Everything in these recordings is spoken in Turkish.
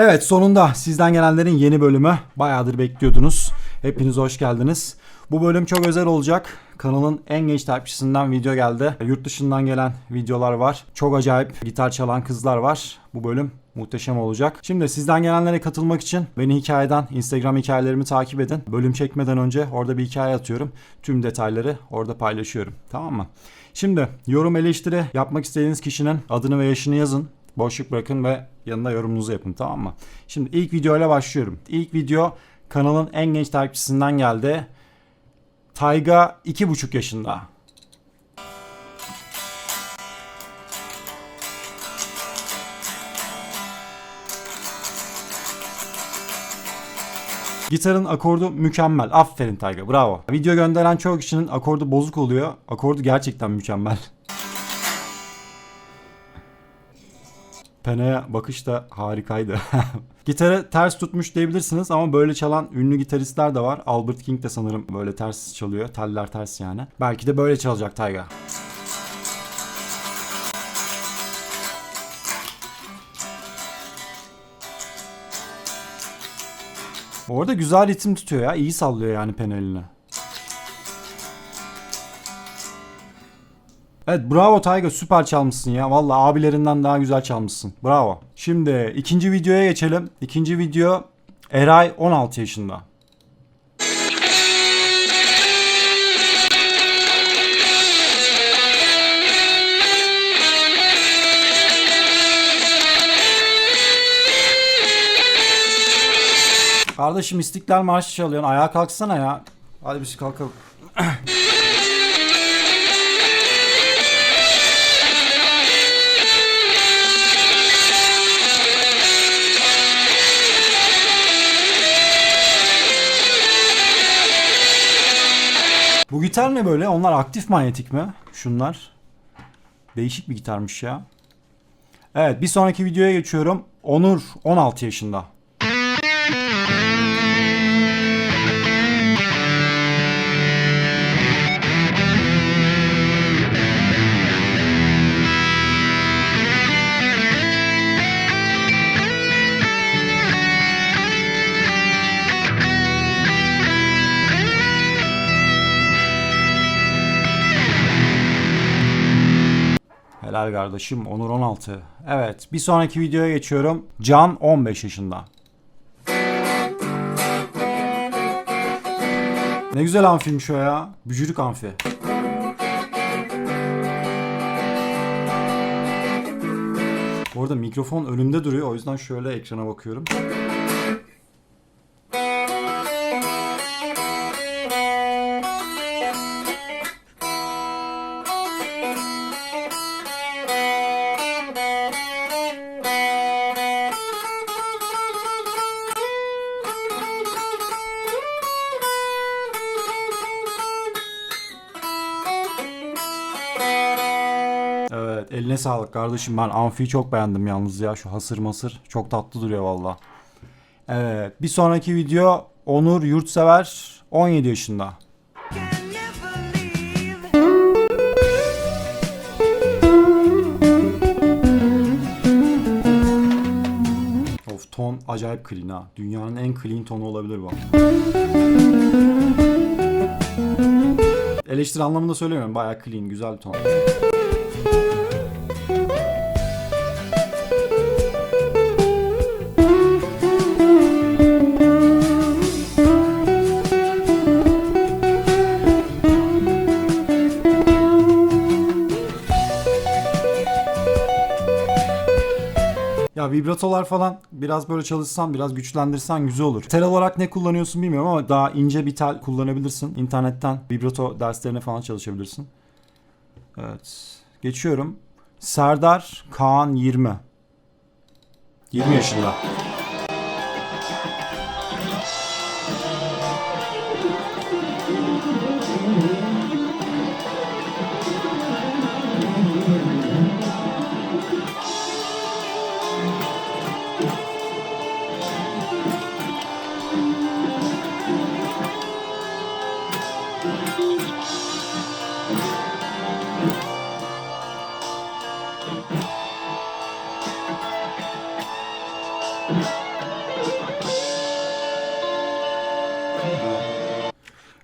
Evet sonunda sizden gelenlerin yeni bölümü. Bayağıdır bekliyordunuz. Hepiniz hoş geldiniz. Bu bölüm çok özel olacak. Kanalın en genç takipçisinden video geldi. Yurt dışından gelen videolar var. Çok acayip gitar çalan kızlar var. Bu bölüm muhteşem olacak. Şimdi sizden gelenlere katılmak için beni hikayeden Instagram hikayelerimi takip edin. Bölüm çekmeden önce orada bir hikaye atıyorum. Tüm detayları orada paylaşıyorum. Tamam mı? Şimdi yorum eleştiri yapmak istediğiniz kişinin adını ve yaşını yazın. Boşluk bırakın ve yanına yorumunuzu yapın tamam mı? Şimdi ilk videoyla başlıyorum. İlk video kanalın en genç takipçisinden geldi. Tayga 2,5 yaşında. Gitarın akordu mükemmel. Aferin Tayga. Bravo. Video gönderen çoğu kişinin akordu bozuk oluyor. Akordu gerçekten mükemmel. Pena'ya bakış da harikaydı. Gitarı ters tutmuş diyebilirsiniz ama böyle çalan ünlü gitaristler de var. Albert King de sanırım böyle ters çalıyor. Teller ters yani. Belki de böyle çalacak Tayga. Bu arada güzel ritim tutuyor ya. İyi sallıyor yani Pena Evet bravo Tayga süper çalmışsın ya. Valla abilerinden daha güzel çalmışsın. Bravo. Şimdi ikinci videoya geçelim. İkinci video Eray 16 yaşında. Kardeşim İstiklal Marşı çalıyorsun. Ayağa kalksana ya. Hadi biz kalkalım. gitar ne böyle? Onlar aktif manyetik mi? Şunlar. Değişik bir gitarmış ya. Evet bir sonraki videoya geçiyorum. Onur 16 yaşında. Helal kardeşim Onur 16. Evet bir sonraki videoya geçiyorum. Can 15 yaşında. Ne güzel amfiymiş o ya. Bücürük amfi. Bu arada mikrofon önümde duruyor o yüzden şöyle ekrana bakıyorum. Sağlık kardeşim ben amfiyi çok beğendim yalnız ya şu hasır masır çok tatlı duruyor valla. Evet bir sonraki video Onur Yurtsever 17 yaşında. Of ton acayip clean ha. Dünyanın en clean tonu olabilir bu. Eleştiri anlamında söylemiyorum. Bayağı clean, güzel bir ton. Vibratolar falan biraz böyle çalışsan, biraz güçlendirsen güzel olur. Tel olarak ne kullanıyorsun bilmiyorum ama daha ince bir tel kullanabilirsin. İnternetten vibrato derslerine falan çalışabilirsin. Evet. Geçiyorum. Serdar Kaan 20. 20 yaşında.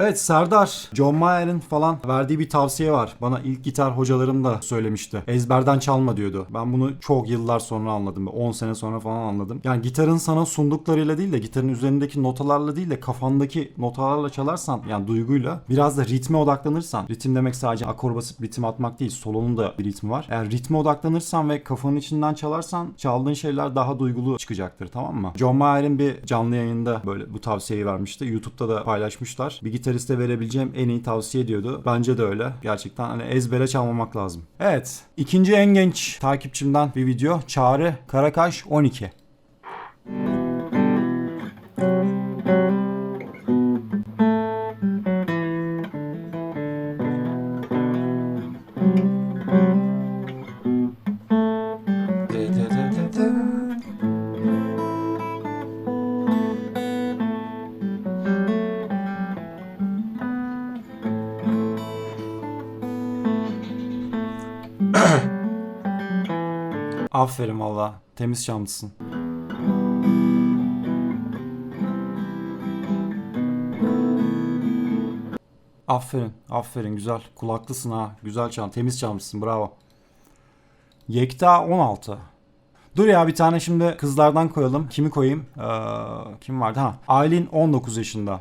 Evet Serdar, John Mayer'in falan verdiği bir tavsiye var. Bana ilk gitar hocalarım da söylemişti. Ezberden çalma diyordu. Ben bunu çok yıllar sonra anladım. 10 sene sonra falan anladım. Yani gitarın sana sunduklarıyla değil de gitarın üzerindeki notalarla değil de kafandaki notalarla çalarsan yani duyguyla biraz da ritme odaklanırsan ritim demek sadece akor basıp ritim atmak değil solonun da bir ritmi var. Eğer ritme odaklanırsan ve kafanın içinden çalarsan çaldığın şeyler daha duygulu çıkacaktır tamam mı? John Mayer'in bir canlı yayında böyle bu tavsiyeyi vermişti. YouTube'da da paylaşmışlar. Bir gitariste verebileceğim en iyi tavsiye diyordu. Bence de öyle. Gerçekten hani ezbere çalmamak lazım. Evet. ikinci en genç takipçimden bir video. Çağrı Karakaş 12. Aferin valla. Temiz çalmışsın. Aferin, aferin güzel. Kulaklısın ha. Güzel çal. Temiz çalmışsın. Bravo. Yekta 16. Dur ya bir tane şimdi kızlardan koyalım. Kimi koyayım? Ee, kim vardı? Ha. Aylin 19 yaşında.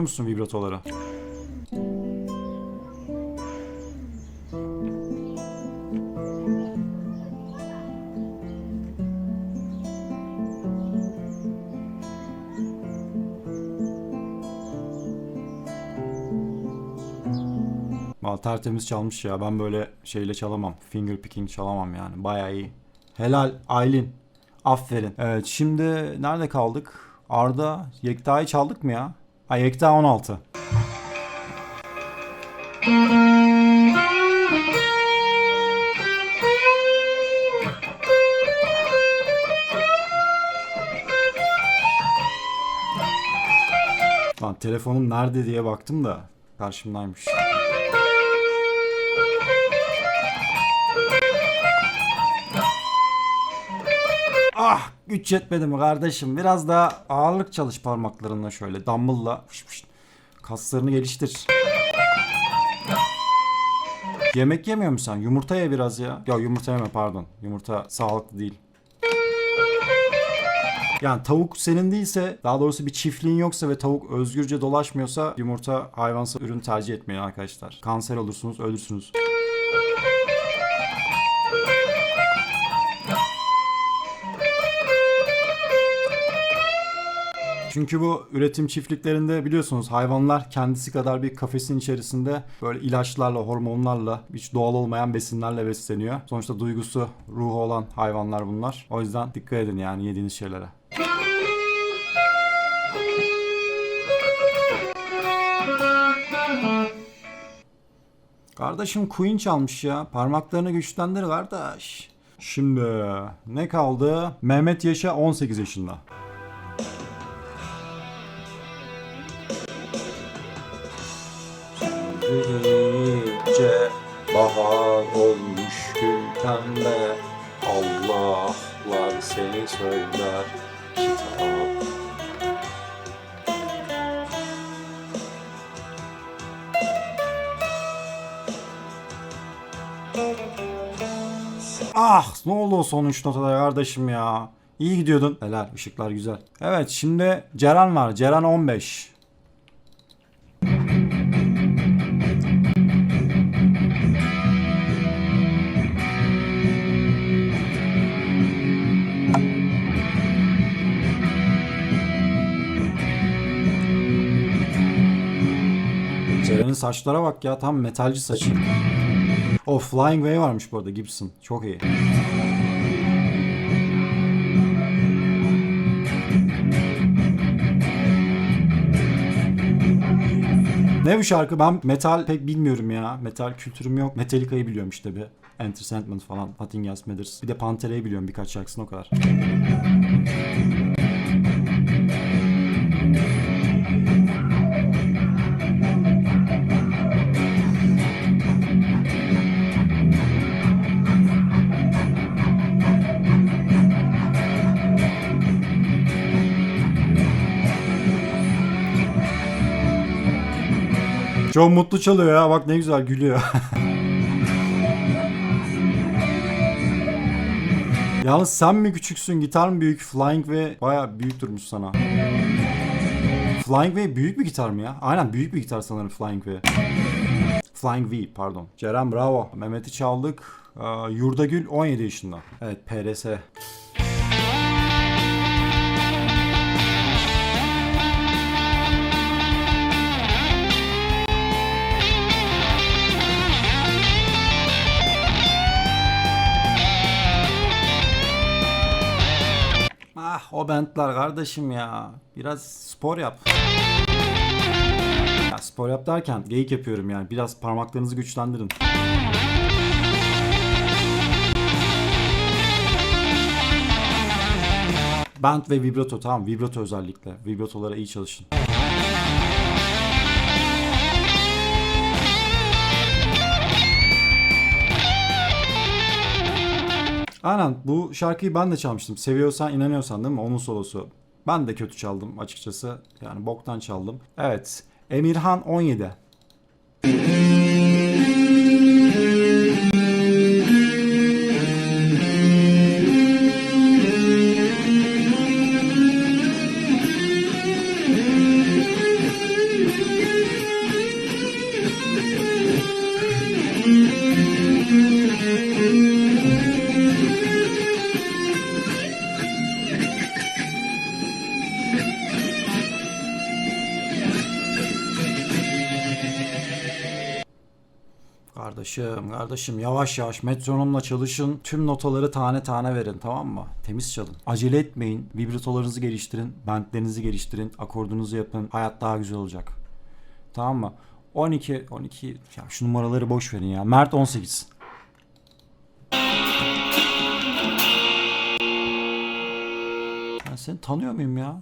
Görüyor musun vibratoları? Valla tertemiz çalmış ya. Ben böyle şeyle çalamam. Finger picking çalamam yani. Bayağı iyi. Helal Aylin. Aferin. Evet şimdi nerede kaldık? Arda Yekta'yı çaldık mı ya? Ha Yekta 16. Lan telefonum nerede diye baktım da karşımdaymış. Ah güç yetmedi mi kardeşim? Biraz daha ağırlık çalış parmaklarınla şöyle. Dumbbell'la kaslarını geliştir. Yemek yemiyor musun sen? Yumurta ye biraz ya. Ya yumurta yeme pardon. Yumurta sağlıklı değil. Yani tavuk senin değilse, daha doğrusu bir çiftliğin yoksa ve tavuk özgürce dolaşmıyorsa yumurta hayvansal ürün tercih etmeyin arkadaşlar. Kanser olursunuz, ölürsünüz. Çünkü bu üretim çiftliklerinde biliyorsunuz hayvanlar kendisi kadar bir kafesin içerisinde böyle ilaçlarla, hormonlarla, hiç doğal olmayan besinlerle besleniyor. Sonuçta duygusu, ruhu olan hayvanlar bunlar. O yüzden dikkat edin yani yediğiniz şeylere. Kardeşim Queen çalmış ya. Parmaklarını güçlendir kardeş. Şimdi ne kaldı? Mehmet Yaşa 18 yaşında. Gece bahar olmuş gül pembe Allahlar seni söyler Ah ne oldu o son 3 notada kardeşim ya. İyi gidiyordun. Helal ışıklar güzel. Evet şimdi Ceren var. Ceren 15. Ceren'in saçlara bak ya tam metalci saçı. O Flying Way varmış bu arada Gibson. Çok iyi. Ne bu şarkı? Ben metal pek bilmiyorum ya. Metal kültürüm yok. Metallica'yı biliyorum işte bir. Enter Sandman falan. Nothing Else Matters. Bir de Panthera'yı biliyorum birkaç şarkısını o kadar. Çok mutlu çalıyor ya. Bak ne güzel gülüyor. Yalnız sen mi küçüksün? Gitar mı büyük? Flying V baya büyük durmuş sana. Flying V büyük bir gitar mı ya? Aynen büyük bir gitar sanırım Flying V. Flying V pardon. Ceren bravo. Mehmet'i çaldık. Ee, Yurdagül 17 yaşında. Evet PRS. O bentler kardeşim ya. Biraz spor yap. Ya spor yap derken geyik yapıyorum yani. Biraz parmaklarınızı güçlendirin. Band ve vibrato tamam vibrato özellikle. Vibratolara iyi çalışın. Aynen bu şarkıyı ben de çalmıştım. Seviyorsan inanıyorsan değil mi? Onun solosu. Ben de kötü çaldım açıkçası. Yani boktan çaldım. Evet. Emirhan 17. Kardeşim, kardeşim yavaş yavaş metronomla çalışın. Tüm notaları tane tane verin tamam mı? Temiz çalın. Acele etmeyin. Vibratolarınızı geliştirin. Bentlerinizi geliştirin. Akordunuzu yapın. Hayat daha güzel olacak. Tamam mı? 12, 12. Ya şu numaraları boş verin ya. Mert 18. Ben seni tanıyor muyum ya?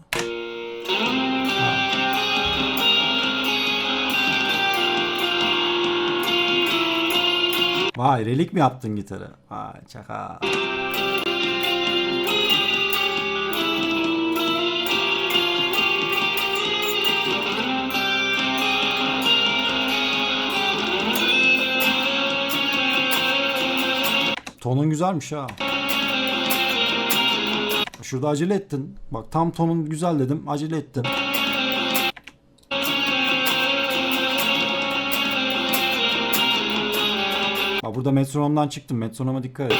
Vay relik mi yaptın gitarı? Vay çaka. Tonun güzelmiş ha. Şurada acele ettin. Bak tam tonun güzel dedim. Acele ettin. Burada metronomdan çıktım. Metronoma dikkat et.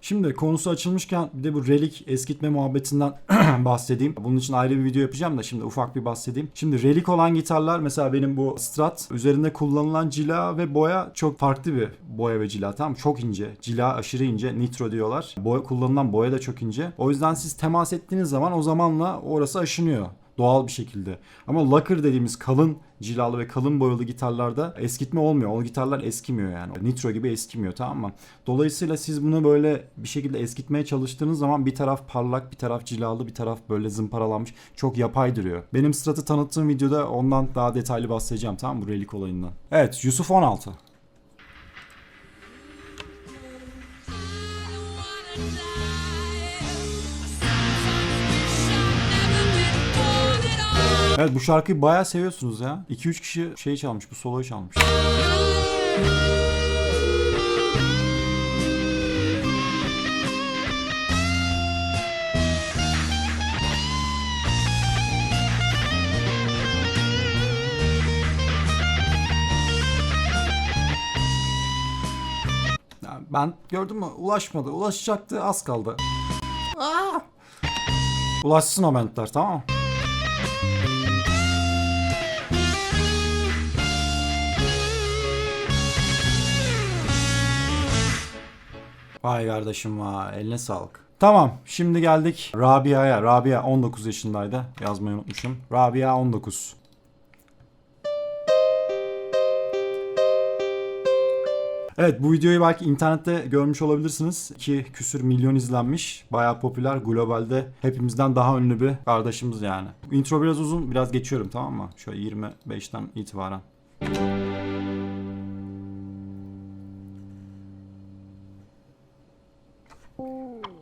Şimdi konusu açılmışken bir de bu relik eskitme muhabbetinden bahsedeyim. Bunun için ayrı bir video yapacağım da şimdi ufak bir bahsedeyim. Şimdi relik olan gitarlar mesela benim bu Strat üzerinde kullanılan cila ve boya çok farklı bir boya ve cila tamam? Çok ince. Cila aşırı ince. Nitro diyorlar. Boya, kullanılan boya da çok ince. O yüzden siz temas ettiğiniz zaman o zamanla orası aşınıyor doğal bir şekilde. Ama lacquer dediğimiz kalın cilalı ve kalın boyalı gitarlarda eskitme olmuyor. O gitarlar eskimiyor yani. Nitro gibi eskimiyor tamam mı? Dolayısıyla siz bunu böyle bir şekilde eskitmeye çalıştığınız zaman bir taraf parlak, bir taraf cilalı, bir taraf böyle zımparalanmış. Çok yapay duruyor. Benim Strat'ı tanıttığım videoda ondan daha detaylı bahsedeceğim tamam mı? Bu relik olayından. Evet Yusuf 16. Evet bu şarkıyı bayağı seviyorsunuz ya. 2-3 kişi şey çalmış bu soloyu çalmış. Ben gördün mü ulaşmadı. Ulaşacaktı az kaldı. Aa! Ulaşsın o bentler tamam mı? Vay kardeşim vay eline sağlık. Tamam şimdi geldik Rabia'ya. Rabia 19 yaşındaydı. Yazmayı unutmuşum. Rabia 19. Evet bu videoyu belki internette görmüş olabilirsiniz. 2 küsür milyon izlenmiş. Bayağı popüler. Globalde hepimizden daha ünlü bir kardeşimiz yani. Intro biraz uzun. Biraz geçiyorum tamam mı? Şöyle 25'ten itibaren. Şimdi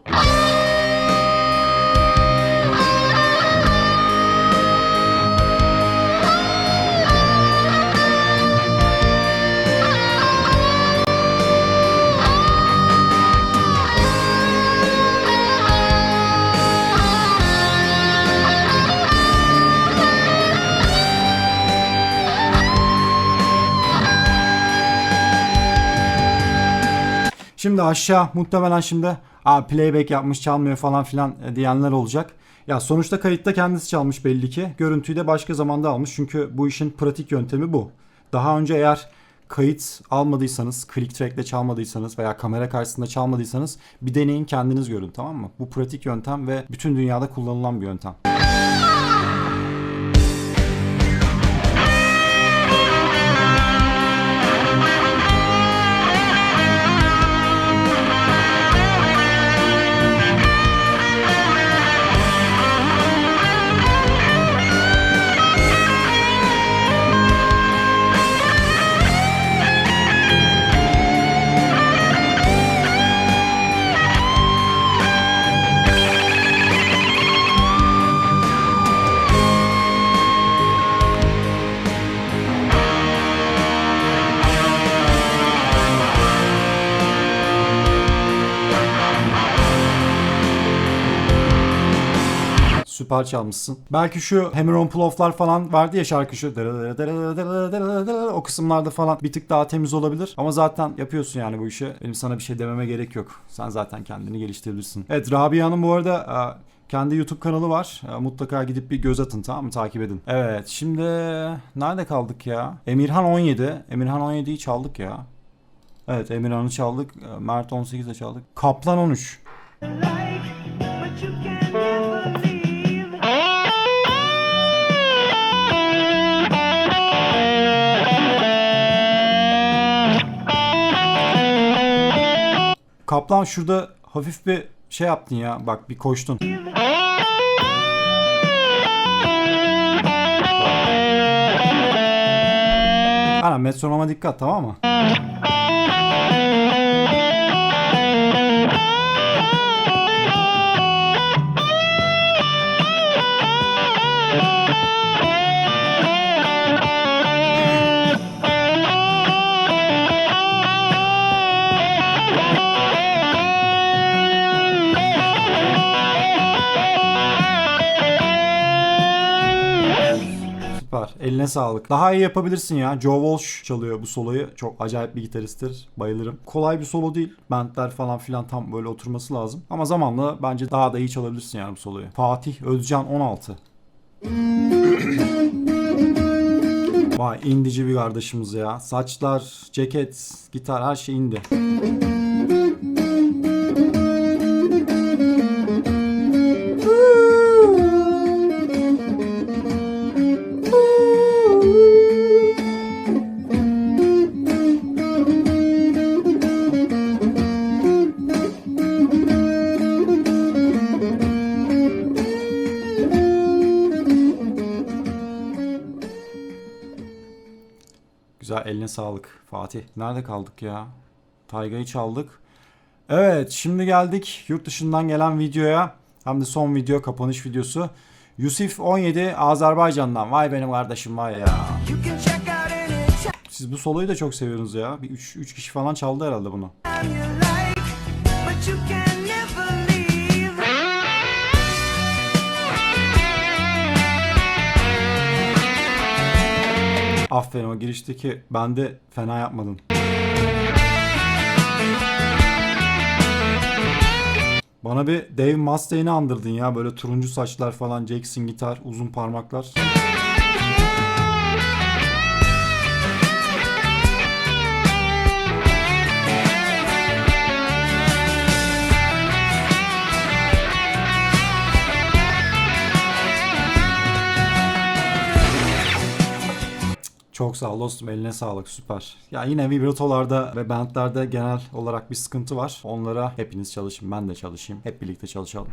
aşağı muhtemelen şimdi Aa, playback yapmış çalmıyor falan filan e, diyenler olacak. Ya sonuçta kayıtta kendisi çalmış belli ki. Görüntüyü de başka zamanda almış. Çünkü bu işin pratik yöntemi bu. Daha önce eğer kayıt almadıysanız, click track'le çalmadıysanız veya kamera karşısında çalmadıysanız bir deneyin kendiniz görün tamam mı? Bu pratik yöntem ve bütün dünyada kullanılan bir yöntem. Süper çalmışsın. Belki şu Hammer on Pull-off'lar falan vardı ya şarkı şu o kısımlarda falan bir tık daha temiz olabilir. Ama zaten yapıyorsun yani bu işi. Benim sana bir şey dememe gerek yok. Sen zaten kendini geliştirebilirsin. Evet Rabia'nın bu arada e, kendi YouTube kanalı var. E, Mutlaka gidip bir göz atın tamam mı? Takip edin. Evet şimdi nerede kaldık ya? Emirhan 17. Emirhan 17'yi çaldık ya. Evet Emirhan'ı çaldık. E, Mert 18'de çaldık. Kaplan 13. like, Kaplan şurada hafif bir şey yaptın ya. Bak bir koştun. Ana metronoma dikkat tamam mı? Eline sağlık. Daha iyi yapabilirsin ya. Joe Walsh çalıyor bu soloyu. Çok acayip bir gitaristtir. Bayılırım. Kolay bir solo değil. Bentler falan filan tam böyle oturması lazım. Ama zamanla bence daha da iyi çalabilirsin yani bu soloyu. Fatih Özcan 16. Vay indici bir kardeşimiz ya. Saçlar, ceket, gitar her şey indi. Eline sağlık Fatih. Nerede kaldık ya? Tayga'yı çaldık. Evet şimdi geldik yurt dışından gelen videoya. Hem de son video kapanış videosu. Yusuf 17 Azerbaycan'dan. Vay benim kardeşim vay ya. Siz bu soloyu da çok seviyorsunuz ya. Bir 3 3 kişi falan çaldı herhalde bunu. Aferin o girişteki bende fena yapmadın. Bana bir Dave Mustaine'i andırdın ya böyle turuncu saçlar falan Jackson gitar uzun parmaklar. Çok sağ ol dostum eline sağlık süper. Ya yine vibratolarda ve bandlerde genel olarak bir sıkıntı var. Onlara hepiniz çalışın ben de çalışayım. Hep birlikte çalışalım.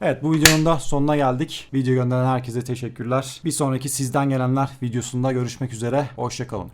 Evet bu videonun da sonuna geldik. Video gönderen herkese teşekkürler. Bir sonraki sizden gelenler videosunda görüşmek üzere. Hoşçakalın.